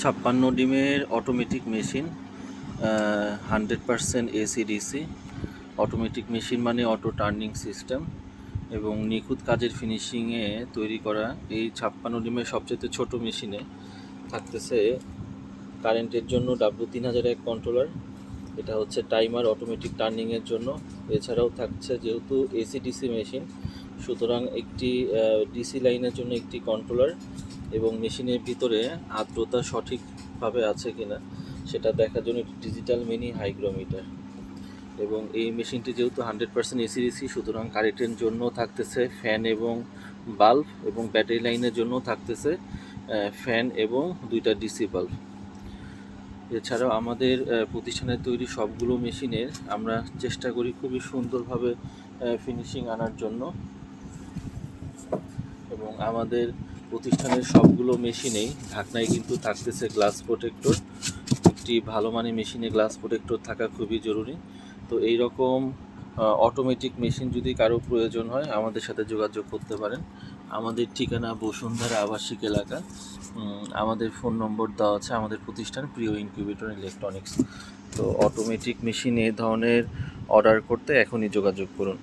ছাপ্পান্ন ডিমের automatic machine hundred percent AC DC automatic machine মানে অটো টার্নিং সিস্টেম এবং নিখুঁত কাজের ফিনিশিংয়ে তৈরি করা এই ছাপ্পান্ন ডিমের সবচেয়ে ছোট মেশিনে থাকতেছে কারেন্টের জন্য ডাব্লু তিন হাজার এক কন্ট্রোলার এটা হচ্ছে টাইমার অটোমেটিক টার্নিংয়ের জন্য। এছাড়াও থাকছে যেহেতু এসি ডিসি মেশিন সুতরাং একটি ডিসি লাইনের জন্য একটি কন্ট্রোলার এবং মেশিনের ভিতরে আর্দ্রতা সঠিকভাবে আছে কিনা সেটা দেখার জন্য একটি ডিজিটাল মিনি হাইগ্রোমিটার এবং এই মেশিনটি যেহেতু হান্ড্রেড পার্সেন্ট এসি ডিসি সুতরাং কারেন্টের জন্য থাকতেছে ফ্যান এবং বাল্ব এবং ব্যাটারি লাইনের জন্য থাকতেছে ফ্যান এবং দুইটা ডিসি বাল্ব এছাড়াও আমাদের প্রতিষ্ঠানের তৈরি সবগুলো মেশিনের আমরা চেষ্টা করি খুবই সুন্দরভাবে ফিনিশিং আনার জন্য। এবং আমাদের প্রতিষ্ঠানের সবগুলো মেশিনেই, ঢাকনায় কিন্তু থাকতেছে গ্লাস প্রোটেক্টর একটি ভালো মানের মেশিনে গ্লাস প্রোটেক্টর থাকা খুবই জরুরি। তো এই রকম অটোমেটিক মেশিন যদি কারও প্রয়োজন হয়, আমাদের সাথে যোগাযোগ করতে পারেন। আমাদের ঠিকানা বসুন্ধরা আবাসিক এলাকা। আমাদের ফোন নম্বর দেওয়া আছে আমাদের প্রতিষ্ঠান, প্রিয় ইনকিউবেটর ইলেকট্রনিক্স তো অটোমেটিক মেশিন এই ধরনের অর্ডার করতে এখনই যোগাযোগ করুন।